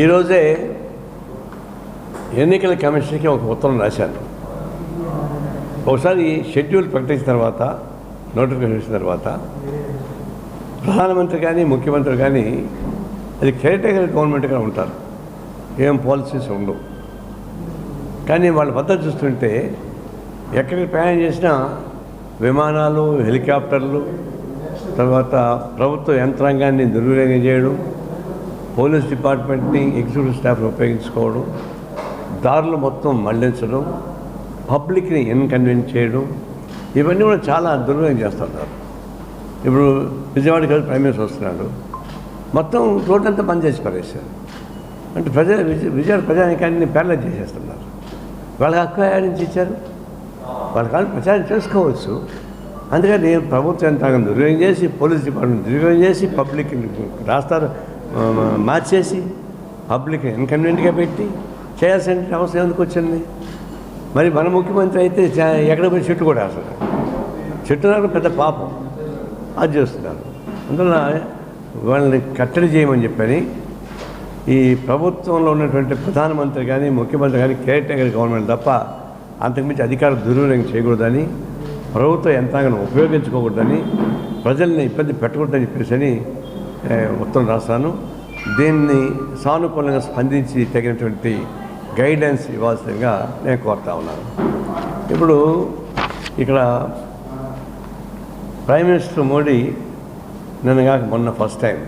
ఈరోజే ఎన్నికల కమిషన్కి ఒక ఉత్తరం రాశాను. ఒకసారి షెడ్యూల్ ప్రకటించిన తర్వాత నోటిఫికేషన్ ఇచ్చిన తర్వాత ప్రధానమంత్రి కానీ ముఖ్యమంత్రి కానీ అది కేర్టేకర్ గవర్నమెంట్గా ఉంటారు. ఏం పాలసీస్ ఉండవు. కానీ వాళ్ళ పద్ధతి చూస్తుంటే ఎక్కడికి ప్రయాణం చేసినా విమానాలు హెలికాప్టర్లు తర్వాత ప్రభుత్వ యంత్రాంగాన్ని దుర్వినియోగం చేయడం పోలీస్ డిపార్ట్మెంట్ని ఎగ్జిక్యూటివ్ స్టాఫ్ని ఉపయోగించుకోవడం దారులు మొత్తం మళ్ళించడం పబ్లిక్ని ఇన్కన్వీనియన్స్ చేయడం ఇవన్నీ కూడా చాలా దుర్వినియోగం చేస్తున్నారు ఇప్పుడు విజయవాడకి వెళ్ళి ప్రైమ్ మినిస్టర్ వస్తున్నాడు. మొత్తం రోడ్ అంతా బంద్ చేసి పడేశారు. అంటే ప్రజా విజయ విజయవాడ ప్రజానికాన్ని ప్యారలైజ్ చేసేస్తున్నారు. వాళ్ళకి హక్కు ఏడాది నుంచి ఇచ్చారు? వాళ్ళ కానీ ప్రచారం చేసుకోవచ్చు. అందుకని ప్రభుత్వ యంత్రాంగం దుర్వినియోగం చేసి పోలీస్ డిపార్ట్మెంట్ దుర్వినియోగం చేసి పబ్లిక్ రాస్తారు. మార్చేసి పబ్లిక్ ఇన్కన్వీనియంట్గా పెట్టి చేయాల్సిన అవసరం ఎందుకు వచ్చింది? మరి మన ముఖ్యమంత్రి అయితే ఎక్కడ పోయి చెట్టు కూడా అసలు చెట్టు నాకు పెద్ద పాపం. అది చేస్తున్నారు. అందువల్ల వాళ్ళని కట్టడి చేయమని చెప్పని ఈ ప్రభుత్వంలో ఉన్నటువంటి ప్రధానమంత్రి కానీ ముఖ్యమంత్రి కానీ కేర్ టేకర్ గవర్నమెంట్ తప్ప అంతకుమించి అధికార దుర్వినియోగం చేయకూడదని ప్రభుత్వ యంత్రాంగం ఉపయోగించుకోకూడదని ప్రజల్ని ఇబ్బంది పెట్టకూడదని చెప్పేసి అని ఉత్తరం రాస్తాను. దీన్ని సానుకూలంగా స్పందించి తగినటువంటి గైడెన్స్ ఇవ్వాల్సిందిగా నేను కోరుతా ఉన్నాను. ఇప్పుడు ఇక్కడ ప్రైమ్ మినిస్టర్ మోడీ నన్ను కాక మొన్న ఫస్ట్ టైం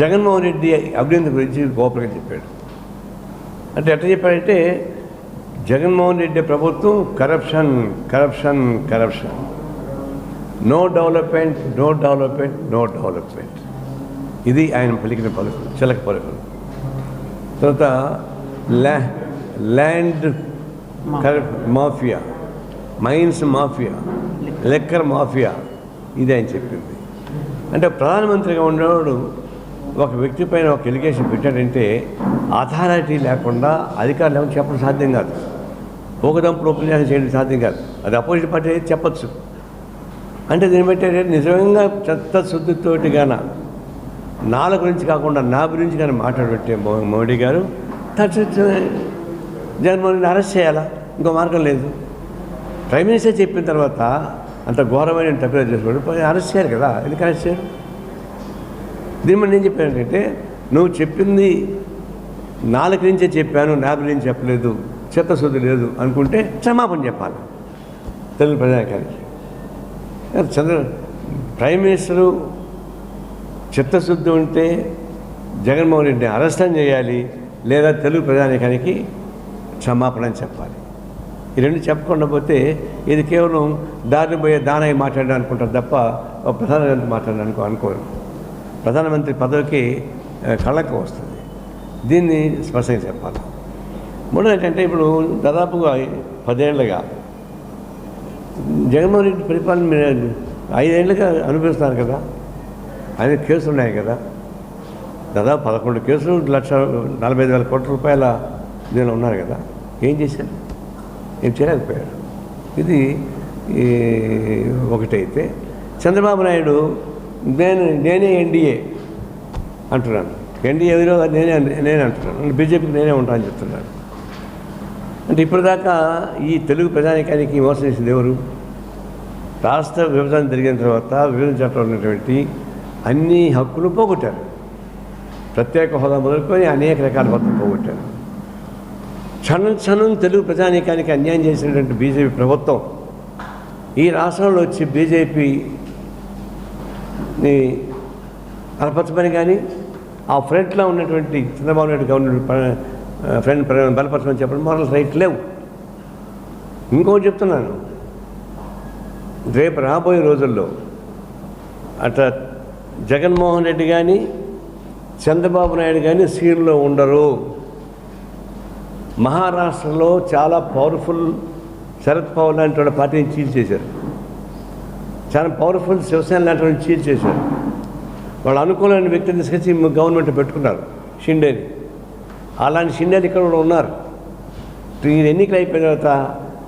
జగన్మోహన్ రెడ్డి అభివృద్ధి గురించి గోపలగా చెప్పాడు. అంటే ఎట్లా చెప్పాడంటే జగన్మోహన్ రెడ్డి ప్రభుత్వం corruption corruption corruption. No development no development no development. ఇది ఆయన పలికిన పలుకులు చిలక పలుకులు. తర్వాత ల్యా land mafia mines mafia liquor mafia ఇది ఆయన చెప్పింది. అంటే ప్రధానమంత్రిగా ఉండేవాడు ఒక వ్యక్తి పైన ఒక ఎలిగేషన్ పెట్టాడంటే అథారిటీ లేకుండా అధికారులు ఏమో చెప్పడం సాధ్యం కాదు. ఊకదంపుడు ఉపన్యాసం చేయడం సాధ్యం కాదు. అది అపోజిట్ పార్టీ అయితే చెప్పచ్చు. అంటే దీన్ని బట్టి నిజంగా చెత్త శుద్ధితోటిగానా నాల గురించి కాకుండా నా గురించి కానీ మాట్లాడబట్టే మో- మోడీ గారు. తక్షణ జగన్మోహన్ అరెస్ట్ చేయాలా? ఇంకో మార్గం లేదు. ప్రైమ్ మినిస్టర్ చెప్పిన తర్వాత అంత ఘోరమైన తప్పిదం చేసుకోవడం అరెస్ట్ చేయాలి కదా? ఎందుకు అరెస్ట్ చేయరు? దీని మీద నేను చెప్పాను ఏంటంటే నువ్వు చెప్పింది నాలుగు నుంచే చెప్పాను నా గురించి చెప్పలేదు చిత్తశుద్ధి లేదు అనుకుంటే క్షమాపణ చెప్పాలి. తెలుగు ప్రజానికానికి. చంద్ర ప్రైమ్ మినిస్టరు చిత్తశుద్ధి ఉంటే జగన్మోహన్ రెడ్డిని అరెస్టం చేయాలి లేదా తెలుగు ప్రజానికానికి క్షమాపణ అని చెప్పాలి. ఈ రెండు చెప్పకుండా పోతే ఇది కేవలం దారిని పోయే దానయ్య మాట్లాడడం అనుకుంటారు తప్ప ఒక ప్రధానమంత్రి మాట్లాడడానికి అనుకోరు. ప్రధానమంత్రి పదవికి కళ్ళకు వస్తుంది. దీన్ని స్పష్టంగా చెప్పాలి. మూడో ఏంటంటే ఇప్పుడు దాదాపుగా పదేళ్ళుగా జగన్మోహన్ రెడ్డి పరిపాలన మీరు ఐదేళ్ళుగా అనుభవిస్తున్నారు కదా. ఆయన కేసులు ఉన్నాయి కదా. దాదాపు పదకొండు కేసులు లక్ష నలభై ఐదు వేల కోట్ల రూపాయల దీనిలో ఉన్నారు కదా. ఏం చేశారు? ఏం చేయలేకపోయారు. ఇది ఒకటైతే చంద్రబాబు నాయుడు నేను నేనే ఎన్డీఏ అంటున్నాను. ఎన్డీఏ ఎవరో? నేనే నేనే అంటున్నాను. బీజేపీకి నేనే ఉంటానని చెప్తున్నాను అంటే ఇప్పటిదాకా ఈ తెలుగు ప్రజానికానికి మోసం చేసింది ఎవరు? రాష్ట్ర విభజన జరిగిన తర్వాత విభజన చట్టంలో ఉన్నటువంటి అన్ని హక్కులు పోగొట్టారు. ప్రత్యేక హోదా మొదలుకొని అనేక రకాల హక్కులు పోగొట్టారు. క్షణం క్షణం తెలుగు ప్రజానీకానికి అన్యాయం చేసినటువంటి బీజేపీ ప్రభుత్వం ఈ రాష్ట్రంలో వచ్చి బీజేపీని బలపరచమని కానీ ఆ ఫ్రంట్లో ఉన్నటువంటి చంద్రబాబు నాయుడు గవర్నమెంట్ ఫ్రెండ్ బలపరచమని చెప్పడం మరల రైట్ లేవు. ఇంకోటి చెప్తున్నాను. రేపు రాబోయే రోజుల్లో అట్లా జగన్మోహన్ రెడ్డి కానీ చంద్రబాబు నాయుడు కానీ సీన్లో ఉండరు. మహారాష్ట్రలో చాలా పవర్ఫుల్ శరద్ పవన్ లాంటి వాళ్ళ పార్టీని చీల్ చేశారు. చాలా పవర్ఫుల్ శివసేన లాంటి వాళ్ళని చీల్ చేశారు. వాళ్ళు అనుకూలమైన వ్యక్తిని తీసుకొచ్చి గవర్నమెంట్ పెట్టుకున్నారు షిండేని. అలాంటి షిండేలు ఇక్కడ కూడా ఉన్నారు. ఈ ఎన్నికలు అయిపోయిన తర్వాత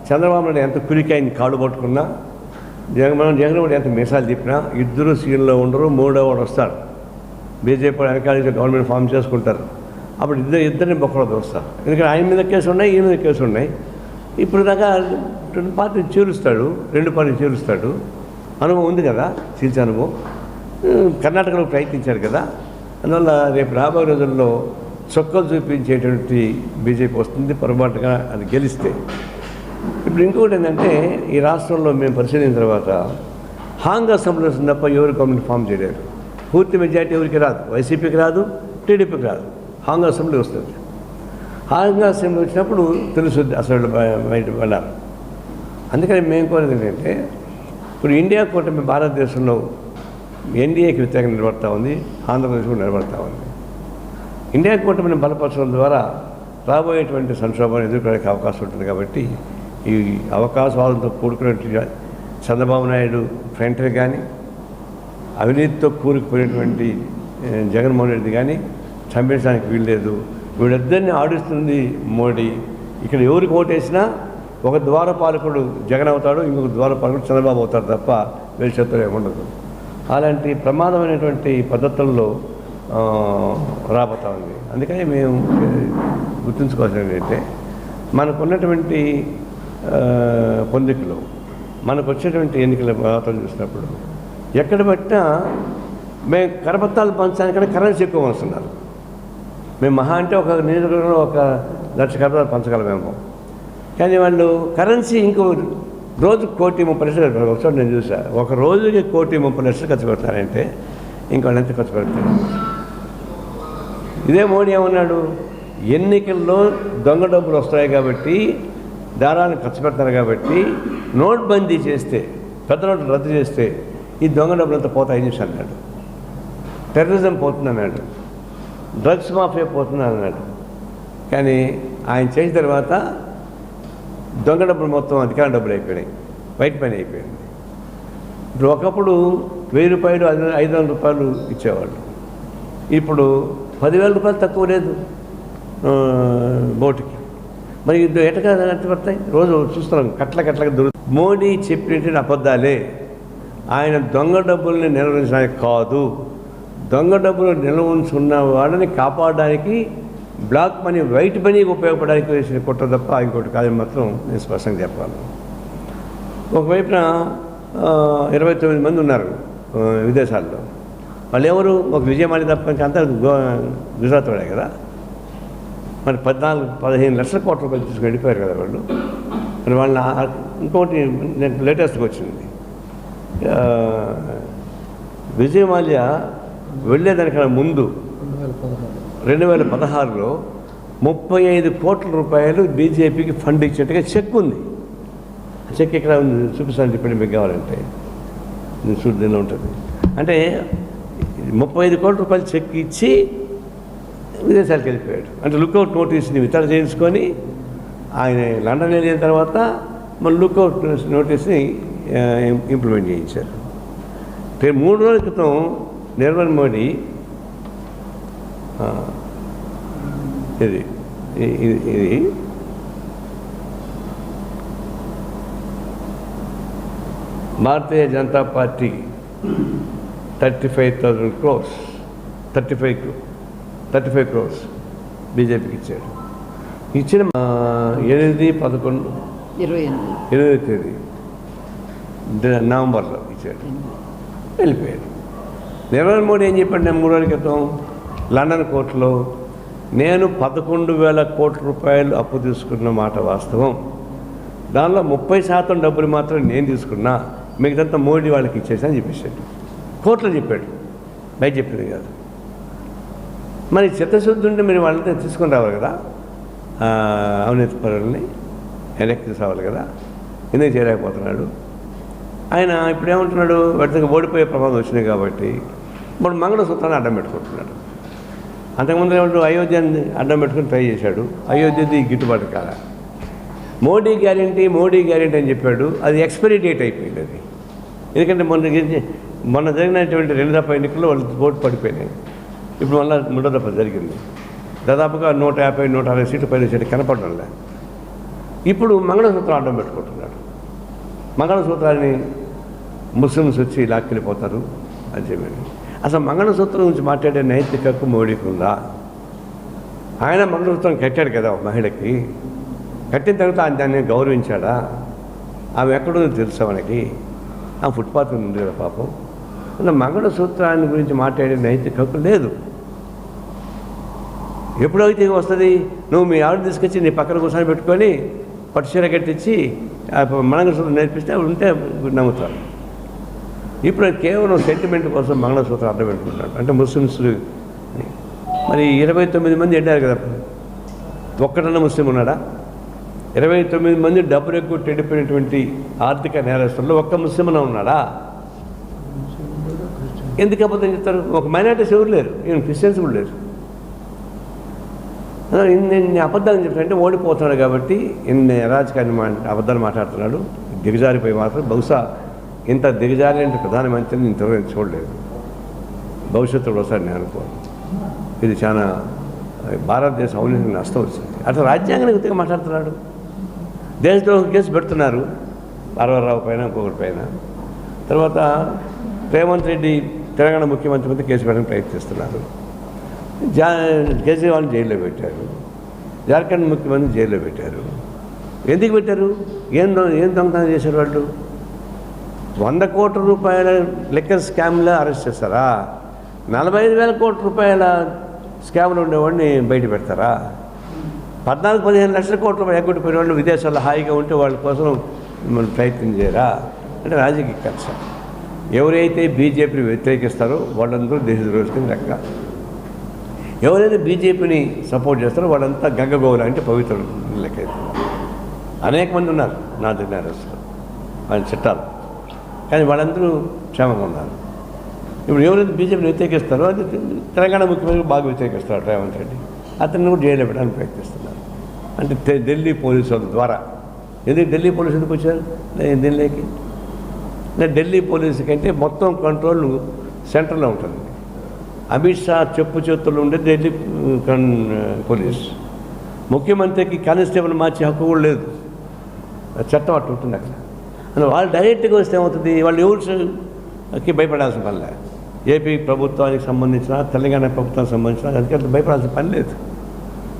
చంద్రబాబు నాయుడు ఎంత కురికాయని కాళ్ళు పట్టుకున్నా జగన్మోహన్ జగన్మోహన్ ఎంత మీసాలు తిప్పినా ఇద్దరు సీన్లో ఉండరు మూడో వాడు వస్తారు బీజేపీ వెనకాల గవర్నమెంట్ ఫామ్ చేసుకుంటారు. అప్పుడు ఇద్దరు ఇద్దరిని బొక్కలో దోస్తారు ఎందుకంటే ఆయన మీద కేసు ఉన్నాయి ఈయన మీద కేసు ఉన్నాయి. ఇప్పుడు దాకా రెండు పార్టీలు చేరుస్తాడు రెండు పార్టీలు చేరుస్తాడు అనుభవం ఉంది కదా చీల్చే అనుభవం. కర్ణాటకలో ప్రయత్నించారు కదా. అందువల్ల రేపు రాబోయే రోజుల్లో చొక్కలు చూపించేటువంటి బీజేపీ వస్తుంది పొరపాటుగా అది గెలిస్తే. ఇప్పుడు ఇంకొకటి ఏంటంటే ఈ రాష్ట్రంలో మేము పరిశీలించిన తర్వాత హాంగ్ అసెంబ్లీ తప్ప ఎవరు కమిటీ ఫామ్ చేయలేరు. పూర్తి మెజార్టీ ఎవరికి రాదు. వైసీపీకి రాదు టీడీపీకి రాదు. హాంగ్ అసెంబ్లీ వస్తుంది. హాంగ్ అసెంబ్లీ వచ్చినప్పుడు తెలుస్తుంది అసలు బయట అందుకని మేము కోరేది ఏంటంటే ఇప్పుడు ఇండియా కూటమి భారతదేశంలో ఎన్డీఏకి వ్యతిరేకంగా నిలబడతా ఉంది ఆంధ్రప్రదేశ్ కూడా నిలబడతా ఉంది. ఇండియా కూటమిని బలపరచడం ద్వారా రాబోయేటువంటి సంక్షోభాన్ని ఎదుర్కొనే అవకాశం ఉంటుంది కాబట్టి ఈ అవకాశాలతో కూడుకున్నటువంటి చంద్రబాబు నాయుడు ఫ్రంటర్ కానీ అవినీతితో కూరుకుపోయినటువంటి జగన్మోహన్ రెడ్డి కానీ చంపించడానికి వీల్లేదు. వీళ్ళిద్దరిని ఆడిస్తుంది మోడీ. ఇక్కడ ఎవరికి ఓటేసినా ఒక ద్వారపాలకుడు జగన్ అవుతాడు ఇంకొక ద్వారపాలకుడు చంద్రబాబు అవుతాడు తప్ప వీళ్ళ ఏముండదు అలాంటి ప్రమాదమైనటువంటి పద్ధతుల్లో రాబోతా ఉంది. అందుకని మేము గుర్తుంచుకోవాల్సినట్లయితే గుర్తుంచుకోవాల్సింది ఏంటంటే మనకున్నటువంటి పొందికలు. మనకు వచ్చేటువంటి ఎన్నికల వార్తలు చూసినప్పుడు ఎక్కడ పట్టినా మేము కరపత్రాలు పంచడానికన్నా కరెన్సీ ఎక్కువ వస్తున్నారు మేము మహా అంటే ఒక నియోజకవర్గంలో ఒక లక్ష కరపత్రాలు పంచగలమేమో కానీ వాళ్ళు కరెన్సీ ఇంకో రోజు కోటి ముప్పై లక్షలు ఒకసారి నేను చూసా ఒక రోజుకి కోటి ముప్పై లక్షలు ఖర్చు పెడతారంటే ఇంకోళ్ళు వాళ్ళు ఎంత ఖర్చు పెడతారు? ఇదే మోడీ ఏమన్నాడు? ఎన్నికల్లో దొంగ డబ్బులు వస్తాయి కాబట్టి దారాన్ని ఖర్చు పెడతారు కాబట్టి నోట్ బందీ చేస్తే పెద్ద నోట్లు రద్దు చేస్తే ఈ దొంగ డబ్బులు పోతాయి పోతాయని చెప్పి అన్నాడు. టెర్రరిజం పోతుంది అన్నాడు. డ్రగ్స్ మాఫియా పోతుంది అన్నాడు. కానీ ఆయన చేసిన తర్వాత దొంగ డబ్బులు మొత్తం అధికార డబ్బులు అయిపోయినాయి. వైట్ పని అయిపోయింది. ఇప్పుడు ఒకప్పుడు వెయ్యి రూపాయలు ఐదు ఐదు వందల రూపాయలు ఇచ్చేవాళ్ళు. ఇప్పుడు పదివేల రూపాయలు తక్కువ లేదు. బోటుకి. మరి ఎటగా పడతాయి? రోజు చూస్తున్నాం కట్ల కట్లగా దొరు మోడీ చెప్పినటువంటి అబద్ధాలే ఆయన దొంగ డబ్బుల్ని నిర్వహించడానికి కాదు. దొంగ డబ్బులు నిల్వ ఉంచుకున్న వాళ్ళని కాపాడడానికి బ్లాక్ మనీ వైట్ మనీ ఉపయోగపడడానికి వేసిన కుట్ర తప్ప ఇంకోటి కాదని మాత్రం నేను స్పష్టంగా చెప్పాలి ఒకవైపున ఇరవై తొమ్మిది మంది ఉన్నారు విదేశాల్లో. వాళ్ళు ఎవరు ఒక విజయమాలి తప్ప అంతా గుజరాత్ వాడే కదా? మరి పద్నాలుగు పదిహేను లక్షల కోట్ల రూపాయలు తీసుకుని వెళ్ళిపోయారు కదా వాళ్ళు. మరి వాళ్ళని ఇంకోటి నేను లేటెస్ట్గా వచ్చింది. విజయమాల్య వెళ్ళేదానికన్నా ముందు రెండు వేల పదహారులో ముప్పై ఐదు కోట్ల రూపాయలు బీజేపీకి ఫండ్ ఇచ్చేట్టుగా చెక్ ఉంది. ఆ చెక్ ఇక్కడ చూపిస్తాను చెప్పండి మీకు కావాలంటే. నేను చూడు దీనిలో ఉంటుంది. అంటే ముప్పై ఐదు కోట్ల రూపాయలు చెక్ ఇచ్చి విదేశాలకు వెళ్ళిపోయాడు. అంటే లుక్అవుట్ నోటీస్ని వితరణ చేయించుకొని ఆయన లండన్ వెళ్ళిన తర్వాత మన లుక్అవుట్ నోటీస్ని ఇంప్లిమెంట్ చేయించారు. మూడు రోజుల క్రితం నిర్మల్ మోడీ ఇది ఇది Bharatiya Janata Party thirty five thousand crores thirty five thirty five crores బీజేపీకి ఇచ్చాడు. ఇచ్చిన ఎనిమిది పదకొండు ఇరవై ఎనిమిది. తేదీ నవంబర్లో ఇచ్చాడు. వెళ్ళిపోయాడు. నరేంద్ర మోడీ ఏం చెప్పాడు నేను మూడు రోజుల క్రితం? లండన్ కోర్టులో నేను పదకొండు వేల కోట్ల రూపాయలు అప్పు తీసుకున్న మాట వాస్తవం. దానిలో ముప్పై శాతం డబ్బులు మాత్రం నేను తీసుకున్నా మిగతా మోడీ వాళ్ళకి ఇచ్చేసా అని చెప్పేశాడు. కోర్టులో చెప్పాడు. బయట చెప్పింది కాదు. మరి చిత్తశుద్ధి ఉంటే మీరు వాళ్ళని తీసుకుని రావాలి కదా? ఆ, అవినీతి పరులని వెనక్కి తీసుకోవాలి కదా? ఎందుకు చేయలేకపోతున్నాడు? ఆయన ఇప్పుడు ఏమంటున్నాడు? వాటికి ఓడిపోయే ప్రమాదం వచ్చినాయి కాబట్టి ఇప్పుడు మంగళసూత్రాన్ని అడ్డం పెట్టుకుంటున్నాడు. అంతకుముందు ఏమంటూ అయోధ్యని అడ్డం పెట్టుకుని ట్రై చేశాడు. అయోధ్యది గిట్టుబాటు కాల. మోడీ గ్యారంటీ మోడీ గ్యారంటీ అని చెప్పాడు. అది ఎక్స్పైరీ డేట్ అయిపోయింది అది. ఎందుకంటే మొన్న మొన్న జరిగినటువంటి రెండు తప్ప ఎన్నికల్లో వాళ్ళు ఓటు పడిపోయినాయి. ఇప్పుడు మళ్ళీ మూడో దఫ జరిగింది. దాదాపుగా నూట యాభై నూట అరవై సీట్లు పైన సీట్లు కనపడడంలే. ఇప్పుడు మంగళసూత్రం అడ్డం పెట్టుకుంటున్నాడు. మంగళసూత్రాన్ని ముస్లిమ్స్ వచ్చి లాక్కెళ్ళిపోతారు అని చెప్పి అసలు మంగళసూత్రం గురించి మాట్లాడే నైతిక హక్కు మోడీకి ఉందా? ఆయన మంగళసూత్రం కట్టాడు కదా మహిళకి. కట్టిన తర్వాత ఆయన దాన్ని గౌరవించాడా? ఆమె ఎక్కడుందో తెలుసా మనకి? ఆ ఫుట్పాత్ ఉంది కదా పాపం. మంగళ సూత్రాన్ని గురించి మాట్లాడే నైతిక హక్కు లేదు. ఎప్పుడైతే వస్తుంది నువ్వు మీ ఆవిడ తీసుకొచ్చి నీ పక్కన కూర్చొని పెట్టుకొని పట్టు చీర కట్టించి ఆ మంగళసూత్రం నేర్పిస్తే అవి ఉంటే నమ్ముతారు. ఇప్పుడు కేవలం సెంటిమెంట్ కోసం మంగళసూత్రం అర్థం పెట్టుకుంటాడు అంటే ముస్లిమ్స్లు మరి ఇరవై తొమ్మిది మంది ఎండారు కదా ఒక్కటన్నా ముస్లిం ఉన్నాడా? ఇరవై తొమ్మిది మంది డబ్బులు ఎక్కువ చెడిపోయినటువంటి ఆర్థిక నేరస్తుల్లో ఒక్క ముస్లిం ఉన్నాడా? ఎందుకు అబద్ధం చెప్తారు? ఒక మైనార్టీస్ ఎవరు లేరు. ఈయన క్రిస్టియన్స్ కూడా లేరు. ఇన్ని ఇన్ని అబద్ధాలు చెప్తానంటే ఓడిపోతున్నాడు కాబట్టి ఇన్ని అరాజకాన్ని అబద్ధాలు మాట్లాడుతున్నాడు. దిగజారిపోయి మాత్రం బహుశా ఇంత దిగజారి అంటే ప్రధానమంత్రిని ఇంతవరకు నేను చూడలేదు. భవిష్యత్తులో ఒకసారి నేను అనుకోను. ఇది చాలా భారతదేశ అవినీతికి నష్టం వచ్చింది. అట్లా రాజ్యాంగానికి ఉత్తిగా మాట్లాడుతున్నాడు. దేశద్రోహం కేసు పెడుతున్నారు. పార్వరావు పైన ఇంకొకటి పైన. తర్వాత రేవంత్ రెడ్డి తెలంగాణ ముఖ్యమంత్రి మీద కేసు పెట్టడానికి ప్రయత్నిస్తున్నారు. జా కేజ్రీవాల్ని జైల్లో పెట్టారు. జార్ఖండ్ ముఖ్యమంత్రి జైల్లో పెట్టారు. ఎందుకు పెట్టారు? ఏం ఏం దొంగతనం చేశారు వాళ్ళు? వంద కోట్ల రూపాయల లెక్క స్కామ్లో అరెస్ట్ చేస్తారా? నలభై ఐదు వేల కోట్ల రూపాయల స్కామ్లు ఉండేవాడిని బయట పెడతారా? పద్నాలుగు పదిహేను లక్షల కోట్ల రూపాయలు ఎగ్గొట్టిపోయిన వాళ్ళు విదేశాల్లో హాయిగా ఉంటే వాళ్ళ కోసం మనం ప్రయత్నం చేయరా? అంటే రాజకీయ కక్ష. ఎవరైతే బీజేపీని వ్యతిరేకిస్తారో వాళ్ళందరూ దేశద్రోహిస్తుంది లెక్క. ఎవరైతే బీజేపీని సపోర్ట్ చేస్తారో వాళ్ళంతా గంగగోవులు అంటే పవిత్రులు లెక్క అనేక మంది ఉన్నారు నా దగ్గర వాళ్ళ చట్టాలు. కానీ వాళ్ళందరూ క్షేమంగా ఉన్నారు. ఇప్పుడు ఎవరైతే బీజేపీని వ్యతిరేకిస్తారో అది తెలంగాణ ముఖ్యమంత్రి బాగా వ్యతిరేకిస్తారు రేవంత్ రెడ్డి అతన్ని కూడా జైలు పెట్టడానికి ప్రయత్నిస్తున్నారు. అంటే ఢిల్లీ పోలీసుల ద్వారా. ఎందుకు ఢిల్లీ పోలీసు ఎందుకు వచ్చారు? ఢిల్లీకి. ఢిల్లీ పోలీసు కంటే మొత్తం కంట్రోల్ సెంటర్లో ఉంటుంది. అమిత్ షా చెప్పు చేతుల్లో ఉండే ఢిల్లీ కన్ పోలీస్. ముఖ్యమంత్రికి కానిస్టేబుల్ మార్చే హక్కు కూడా లేదు. చట్టం అట్టు ఉంటుంది అక్కడ. వాళ్ళు డైరెక్ట్గా వస్తే ఏమవుతుంది? వాళ్ళు ఎవరికి భయపడాల్సిన పని లేదు. ఏపీ ప్రభుత్వానికి సంబంధించిన తెలంగాణ ప్రభుత్వానికి సంబంధించిన అధికారులు భయపడాల్సిన పని లేదు.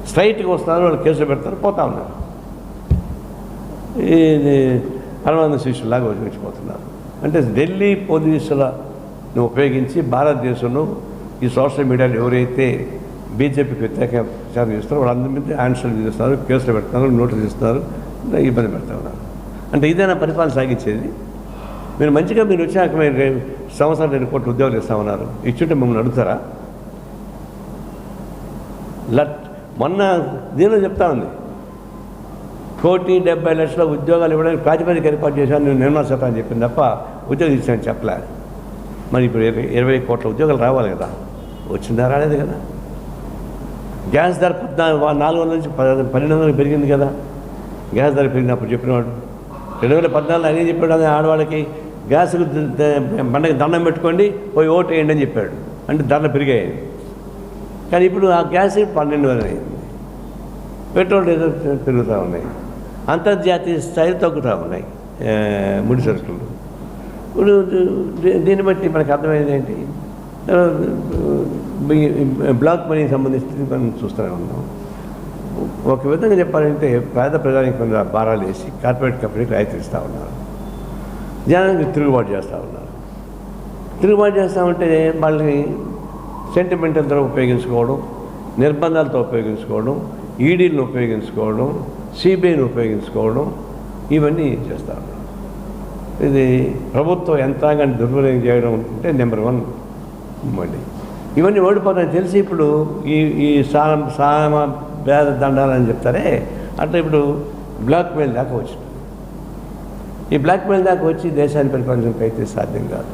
స్ట్రైట్గా వస్తున్నారు వాళ్ళు కేసులు పెడతారు పోతా ఉన్నారు. ఇది పరమానంద శిష్యులాగా వచ్చిపోతున్నారు అంటే ఢిల్లీ పోలీసులను ఉపయోగించి భారతదేశంలో ఈ సోషల్ మీడియాలో ఎవరైతే బీజేపీకి ప్రత్యేక ప్రచారం చేస్తారో వాళ్ళందరి మీద ఆన్సర్లు చేస్తారు కేసులు పెడుతున్నారు నోటీసులు ఇస్తున్నారు ఇబ్బంది పెడతా ఉన్నారు. అంటే ఇదైనా పరిపాలన సాగించేది? మీరు మంచిగా మీరు వచ్చాక మీరు రే- సంవత్సరం రెండు కోట్ల ఉద్యోగాలు ఇస్తామన్నారు ఇచ్చుంటే మిమ్మల్ని అడుగుతారా? లట్ మొన్న దీనిలో చెప్తా ఉంది. కోటి డెబ్బై లక్షల ఉద్యోగాలు ఇవ్వడానికి ప్రాతిపదిక ఏర్పాటు చేశాను నేను శాతం చెప్పిన చెప్పింది తప్ప ఉద్యోగం ఇచ్చాను చెప్పలే. మరి ఇప్పుడు ఇరవై ఇరవై కోట్ల ఉద్యోగాలు రావాలి కదా. వచ్చిందా రాలేదు కదా. గ్యాస్ ధర పద్నాలుగు నాలుగు వందల నుంచి పన్నెండు వందలకు పెరిగింది కదా. గ్యాస్ ధర పెరిగినప్పుడు చెప్పినవాడు రెండు వేల పద్నాలుగు ఆయన చెప్పాడు అదే ఆడవాళ్ళకి గ్యాస్కు ద- పండగ దండం పెట్టుకోండి పోయి ఓటు వేయండి అని చెప్పాడు. అంటే ధరలు పెరిగాయి. కానీ ఇప్పుడు ఆ గ్యాస్ పన్నెండు వేలు అయింది. పెట్రోల్ డీజిల్ పెరుగుతూ ఉన్నాయి. అంతర్జాతీయ స్థాయిలో తగ్గుతూ ఉన్నాయి. ముడి సరుకులు. ఇప్పుడు దీన్ని బట్టి మనకు అర్థమైంది ఏంటి? బ్లాక్ మనీకి సంబంధించి మనం చూస్తూనే ఉన్నాం. ఒక విధంగా చెప్పాలంటే పేద ప్రజానికి కొంత భారాలు వేసి కార్పొరేట్ కంపెనీకి రాయితీ ఇస్తూ ఉన్నారు. జనానికి తిరుగుబాటు చేస్తూ ఉన్నారు. తిరుగుబాటు చేస్తూ ఉంటే వాళ్ళని సెంటిమెంటల్తో ఉపయోగించుకోవడం నిర్బంధాలతో ఉపయోగించుకోవడం ఈడీలను ఉపయోగించుకోవడం సిబిఐని ఉపయోగించుకోవడం ఇవన్నీ చేస్తూ ఉన్నారు. ఇది ప్రభుత్వం యంత్రాంగాన్ని దుర్వినియోగం చేయడం అంటే నెంబర్ వన్ మళ్ళీ. ఇవన్నీ ఓడిపోతాయని తెలిసి ఇప్పుడు ఈ ఈ సామ సామ భేద దండాలని చెప్తారే అట్లా ఇప్పుడు బ్లాక్మెయిల్ దాకా వచ్చింది. ఈ బ్లాక్మెయిల్ దాకా వచ్చి దేశాన్ని పరిపాలించడానికి అయితే సాధ్యం కాదు.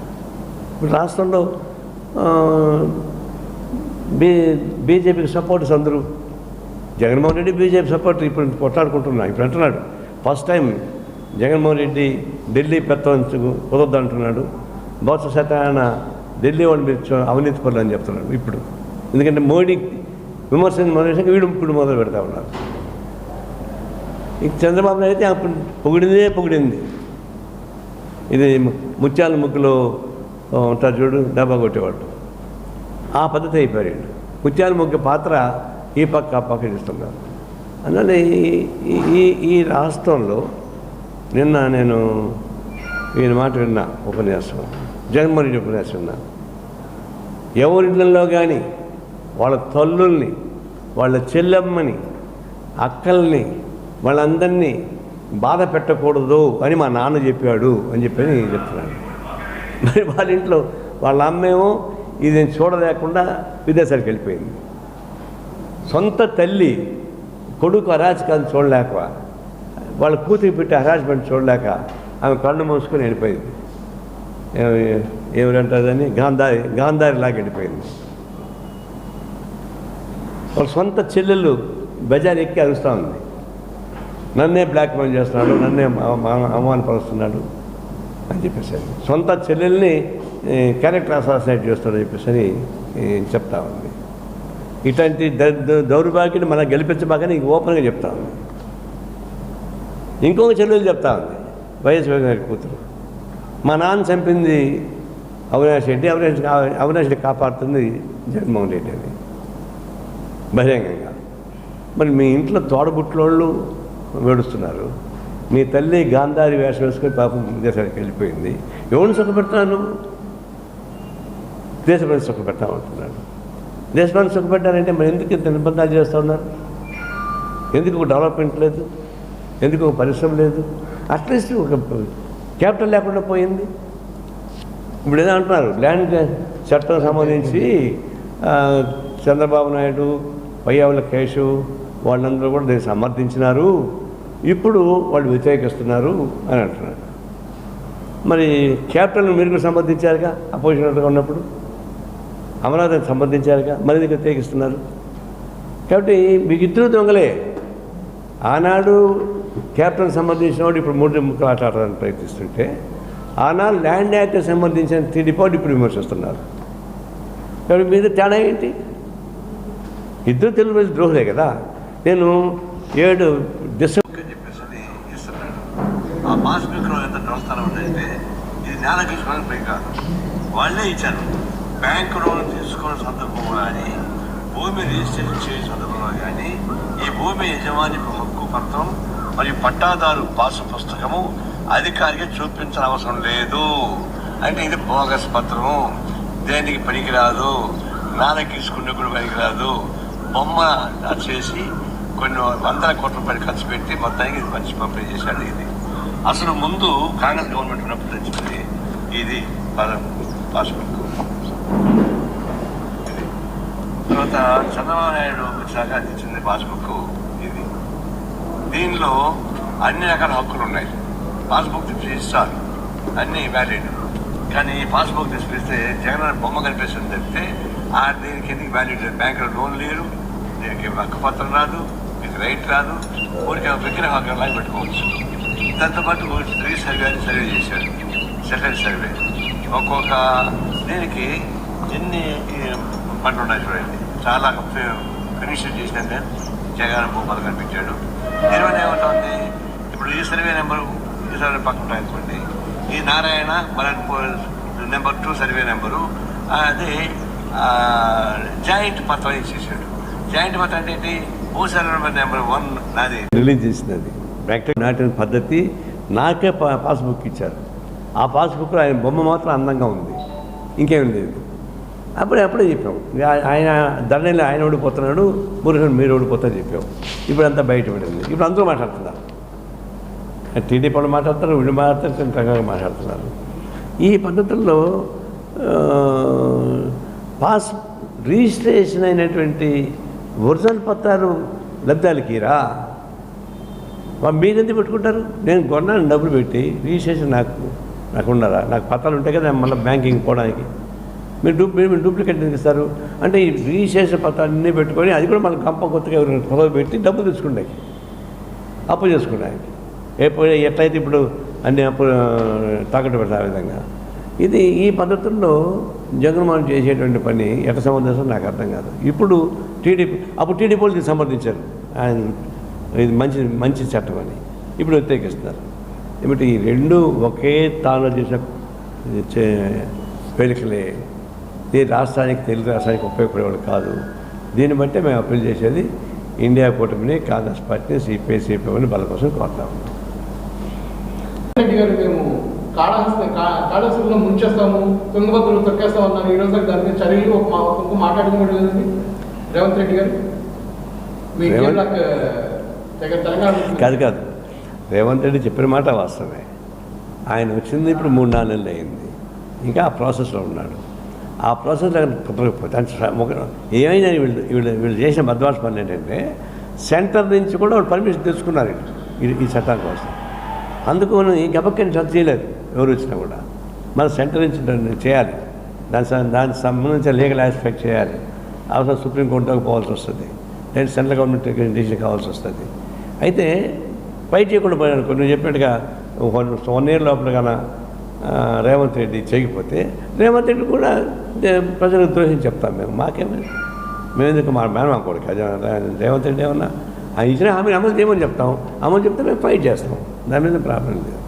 ఇప్పుడు రాష్ట్రంలో బీ బీజేపీకి సపోర్టర్స్ అందరూ జగన్మోహన్ రెడ్డి బీజేపీ సపోర్టర్ ఇప్పుడు కొట్లాడుకుంటున్నా ఇప్పుడు అంటున్నాడు ఫస్ట్ టైం జగన్మోహన్ రెడ్డి ఢిల్లీ పెత్తం కుదరద్దు అంటున్నాడు బౌద్ధ సత్యనారాయణ ఢిల్లీ వాళ్ళు మీరు అవినీతి పనులు అని చెప్తున్నాడు ఇప్పుడు. ఎందుకంటే మోడీ విమర్శించి మొదలు వీడు ఇప్పుడు మొదలు పెడతా ఉన్నారు. ఇక చంద్రబాబు నాయుడు అయితే అప్పుడు పొగిడిందే పొగిడింది. ఇది ముత్యాల ముగ్గులో ఉంటారు చూడు డబ్బా కొట్టేవాడు. ఆ పద్ధతి అయిపోయాడు ముత్యాల ముక్కు పాత్ర ఈ పక్క ఆ పక్క ఇస్తున్నారు అందువల్ల ఈ ఈ రాష్ట్రంలో నిన్న నేను ఈయన మాట విన్నా ఉపన్యాసం. జగన్మోహన్ ఉపన్యాసం విన్నా. ఎవరిళ్ళల్లో కానీ వాళ్ళ తల్లుల్ని వాళ్ళ చెల్లెమ్మని అక్కల్ని వాళ్ళందరినీ బాధ పెట్టకూడదు అని మా నాన్న చెప్పాడు అని చెప్పి నేను చెప్తున్నాను మరి వాళ్ళ ఇంట్లో వాళ్ళ అమ్మేమో ఇది చూడలేకుండా విదేశాలకు వెళ్ళిపోయింది. సొంత తల్లి కొడుకు అరాచకాన్ని చూడలేక వాళ్ళ కూతురు పెట్టి హరాస్మెంట్ చూడలేక ఆమె కళ్ళు మూసుకొని వెళ్ళిపోయింది. ఏమిటంటుందని గాంధారి గాంధారిలాగా వెళ్ళిపోయింది. వాళ్ళ సొంత చెల్లెళ్ళు బజార్ ఎక్కి అరుస్తూ ఉంది. నన్నే బ్లాక్మెయిల్ చేస్తున్నాడు నన్నే అవమానపరుస్తున్నాడు అని చెప్పేసి సొంత చెల్లెల్ని క్యారెక్టర్ అసాసినేట్ చేస్తాడు చెప్పేసి అని చెప్తా ఉంది. ఇట్లాంటి ద- దౌర్భాగ్యాన్ని మనం గెలిపించబాకని ఓపెన్గా చెప్తా ఉంది. ఇంకొక చెల్లెలు చెప్తా ఉంది. వైఎస్ గారి కూతురు. మా నాన్న చంపింది అవినాష్ రెడ్డి. అవినాష్ అవినాష్ రెడ్డి కాపాడుతుంది జగన్మోహన్ రెడ్డి అని. బహిరంగంగా. మరి మీ ఇంట్లో తోడబుట్లోళ్ళు వేడుస్తున్నారు మీ తల్లి గాంధారి వేషం వేసుకొని పాపం విదేశానికి వెళ్ళిపోయింది. ఎవరిని సుఖపెడతాను దేశపతి సుఖపెట్టామంటున్నాడు దేశపతి సుఖపెట్టారంటే మరి ఎందుకు ఇంత నిబంధనలు చేస్తూ ఉన్నారు? ఎందుకు డెవలప్మెంట్ లేదు? ఎందుకు ఒక పరిశ్రమ లేదు? అట్లీస్ట్ ఒక క్యాపిటల్ లేకుండా పోయింది. ఇప్పుడు ఏదో అంటున్నారు ల్యాండ్ చట్టం సంబంధించి చంద్రబాబు నాయుడు పయ్యావుల కేశవ్ వాళ్ళందరూ కూడా దీన్ని సమర్థించినారు. ఇప్పుడు వాళ్ళు వ్యతిరేకిస్తున్నారు అని అంటున్నారు. మరి క్యాపిటల్ని మీరు కూడా సంబంధించారుగా అపోజిషన్గా ఉన్నప్పుడు? అమరావతిని సంబంధించారుగా మరి ఎందుకు వ్యతిరేకిస్తున్నారు? కాబట్టి మీకు ఇద్దరు దొంగలే. ఆనాడు కెప్టెన్ సంబంధించిన వాడు ఇప్పుడు మూడు ముక్కలు ఆట ఆడడానికి ప్రయత్నిస్తుంటే ఆనాడు ల్యాండ్ యాక్ట్కి సంబంధించిన టీడీపీ ఇప్పుడు విమర్శిస్తున్నారు. కాబట్టి మీద తేడా ఏంటి? ఇద్దరు తెలుగు ప్రజలు ద్రోహులే కదా. నేను ఏడు డిసెంబర్ చెప్పేసి ఇస్తున్నాడు. ఆ పాస్బుక్లో ఎంత వాళ్ళే ఇచ్చారు. బ్యాంకు లోన్ తీసుకున్న సందర్భంలో కానీ భూమి రిజిస్ట్రేషన్ చేసే సందర్భంలో కానీ ఈ భూమి యజమాని హక్కు పత్రం మరియు పట్టాదారు పాసు పుస్తకము అధికారికి చూపించిన అవసరం లేదు. అంటే ఇది బోగస్ పత్రము. దేనికి పనికిరాదు? నాన్నకి తీసుకునే కూడా పనికిరాదు. బొమ్మ చేసి కొన్ని వందల కోట్ల రూపాయలు ఖర్చు పెట్టి మొత్తానికి ఇది మంచి పంపిణీ చేశాడు ఇది. అసలు ముందు కాంగ్రెస్ గవర్నమెంట్ ఉన్నప్పుడు తెచ్చింది ఇది పద- పాస్బుక్ తర్వాత చంద్రబాబు నాయుడు వచ్చాక తెచ్చింది పాస్బుక్ దీనిలో అన్ని రకాల హక్కులు ఉన్నాయి. పాస్బుక్ తెచ్చి ఇస్తారు అన్ని వ్యాలిడ్ కానీ ఈ పాస్బుక్ తీసుకొస్తే జగన్ బొమ్మ కనిపిస్తుంది తప్పితే ఆ దీనికి ఎందుకు వ్యాలిడ్ బ్యాంకులో లోన్ లేరు. దీనికి హక్కుపత్రం రాదు. దీనికి రైట్ రాదు. ఊరికి విగ్రహ హక్కులాగా పెట్టుకోవచ్చు. దాంతోపాటు రీ సర్వే అని సర్వే చేశారు. Second survey. ఒక్కొక్క దీనికి ఎన్ని పనులు పంటలు ఉన్నాయి చూడండి. చాలా ఫినిష్ చేసినంటే జగన్ బొమ్మలు కనిపించాడు దీనివల్ల ఏమవుతుంది ఇప్పుడు ఈ సర్వే నెంబరు ఈ సర్వే పక్కన అనుకోండి ఈ Narayana Maran number two survey number అది జాయింట్ పత్రం ఇచ్చేసాడు జాయింట్ పత్రం అంటే ఏంటి? భూ సర్వే నెంబర్ వన్ నాది. రిలీజ్ చేసినది. బ్యాక్టీరియా నాటిన పద్ధతి నాకే పాస్బుక్ ఇచ్చారు. ఆ పాస్బుక్లో ఆయన బొమ్మ మాత్రం అందంగా ఉంది. ఇంకేం లేదు. అప్పుడే అప్పుడే చెప్పాం. ఆయన దండని ఆయన ఓడిపోతున్నాడు మురుగన్ మీరు ఓడిపోతారని చెప్పాం. ఇప్పుడు అంతా బయటపడింది ఇప్పుడు అందరూ మాట్లాడుతున్నారు. టీడీపీ వాళ్ళు మాట్లాడతారు వీళ్ళు మాట్లాడతారు రకంగా మాట్లాడుతున్నారు. ఈ పద్ధతుల్లో పాస్ రిజిస్ట్రేషన్ అయినటువంటి ఒరిజినల్ పత్రాలు లబ్ధాలకి రా వా- మీరెందుకు పెట్టుకుంటారు? నేను కొన్నాను డబ్బులు పెట్టి రిజిస్ట్రేషన్ నాకు నాకు ఉన్నారా నాకు పత్రాలు ఉంటాయి కదా మళ్ళీ బ్యాంకింగ్ పోవడానికి. మీరు డూ మీరు డూప్లికేట్ ఎందుకు ఇస్తారు? అంటే ఈ రిజిస్ట్రేషన్ పత్రాలు అన్నీ పెట్టుకొని అది కూడా మన గంప కొత్తగా ఎవరైనా కొత్త పెట్టి డబ్బు తీసుకుంటాయి అప్పు చేసుకున్నాయి ఎప్పుడు ఎట్లయితే ఇప్పుడు అన్ని అప్పు తాకట్టు పెడతారు ఆ విధంగా. ఇది ఈ పద్ధతుల్లో జగన్మోహన్ చేసేటువంటి పని ఎట్ట సంబంధించడం నాకు అర్థం కాదు. ఇప్పుడు టీడీపీ అప్పుడు టీడీపీ వాళ్ళకి సమర్థించారు ఆయన ఇది మంచి మంచి చట్టం అని ఇప్పుడు వ్యతిరేకిస్తున్నారు. ఏమిటి? ఈ రెండు ఒకే తాను చేసిన చే- పేలికలే ఇది రాష్ట్రానికి తెలుగు రాష్ట్రానికి ఉపయోగపడేవాడు కాదు. దీన్ని బట్టి మేము అప్పీల్ చేసేది ఇండియా కూటమిని కాంగ్రెస్ పార్టీని సిపిఐ సిపిఐని బల కోసం కోరుతాము. రెడ్డి గారు మేము కాళహస్తి కా- కాళహస్తిలో ముంచేస్తాము తుంగభద్రలు తొక్కేస్తాం అన్నారు. ఈ రోజు దాని మీద చర్యలు ఒక మా- ఒక మాట్లాడుకోవడం లేదండి రేవంత్ రెడ్డి గారు కాదు కాదు. రేవంత్ రెడ్డి చెప్పిన మాట వాస్తవమే. ఆయన వచ్చింది ఇప్పుడు మూడు నాలుగు నెలలు అయింది. ఇంకా ఆ ప్రాసెస్లో ఉన్నాడు. ఆ ప్రాసెస్ కుదరకపోతే ఏమైనా వీళ్ళు వీళ్ళు వీళ్ళు చేసిన బద్వాస పని ఏంటంటే సెంటర్ నుంచి కూడా వాళ్ళు పర్మిషన్ తెచ్చుకున్నారు ఈ ఈ కోసం. అందుకు మనం ఈ గబక్కని చర్చ చేయలేదు ఎవరు వచ్చినా కూడా. మన సెంటర్ నుంచి చేయాలి. దాని దానికి సంబంధించిన లీగల్ ఆస్పెక్ట్ చేయాలి. అవసరం సుప్రీంకోర్టులోకి పోవాల్సి వస్తుంది. లేదా సెంట్రల్ గవర్నమెంట్ డిసిషన్ కావాల్సి వస్తుంది. అయితే బయట చేయకుండా పోయాను కొన్ని చెప్పినట్టుగా వన్ వన్ ఇయర్ లోపల కన్నా రేవంత్ రెడ్డి చేయకపోతే రేవంత్ రెడ్డి కూడా ప్రజలకు దోషం చెప్తాం మేము. మాకేమైనా మేము ఎందుకు మా మేనమా కొడుకు. రేవంత్ రెడ్డి ఏమన్నా ఆయన ఇచ్చిన హామీని అమలు చేయమని చెప్తాం. అమలు చెప్తే మేము ఫైట్ చేస్తాం. దాని మీద ప్రాబ్లం లేదు.